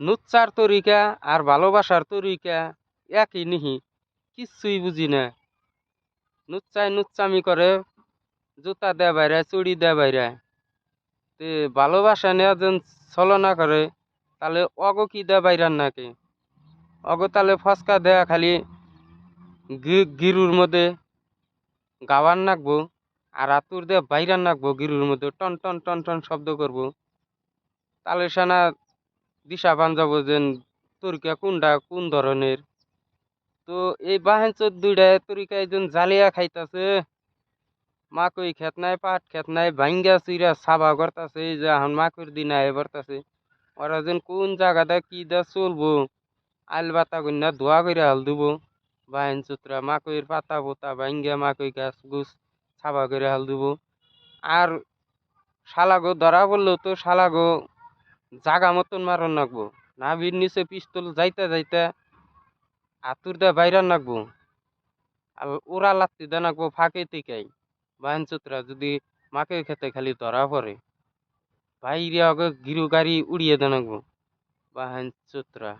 নুচ্চার তরিকা আর ভালোবাসার তরিকা একই নিহি কিচ্ছুই বুঝি না। নুচ্চায় নুচ্চামি করে, জুতা দেয় বাইরে, চুড়ি দেয় বাইরে। তে ভালোবাসা নেওয়া যেন ছলনা করে, তাহলে অগ কি দেয় বাইরান নাকি? অগ তাহলে ফসকা দেয়া খালি গিরুর মধ্যে গাওয়ার নাকবো আর আতুর দিয়ে বাইরান নাকবো গিরুর মধ্যে, টন টন টন টন শব্দ করব। তাহলে সানা দিশা যাব যে তরিকা কোনটা কোন ধরনের? তো এই বাহেন চোদ দুইটা তরিকা একজন জালিয়া খাইতাছে। মাকই খেত নাই, পাট খেত নাই ভাঙ্গা চুইরা সাবা করতাছে, এই যে এখন মাকইর দিন আয় ওরা যেন কোন জায়গাটা কি দা চলবো আল বাতা কন্যা ধোয়া করে হাল দিব। বাহেন চুতরা মাকইর পাতা পোতা ভাঙ্গা মাকই গাছ গুছ সাবা করে হাল দিব। আর শালাগো ধরা পড়ল তো শালাগো জাগা মতন মারন নাকবো নাভির নিচে পিস্তল যাইতে যাইতে আতুর দা বাইরান নাকবো আর ওরা লাত্তি দা নাকবো ফাঁকে তিকাই বাহেন চুতরা যদি মাকে খেতে খালি ধরা পড়ে, বাইরে আগে গিরু গাড়ি উড়িয়ে দে নাকবো বাহেন চুতরা।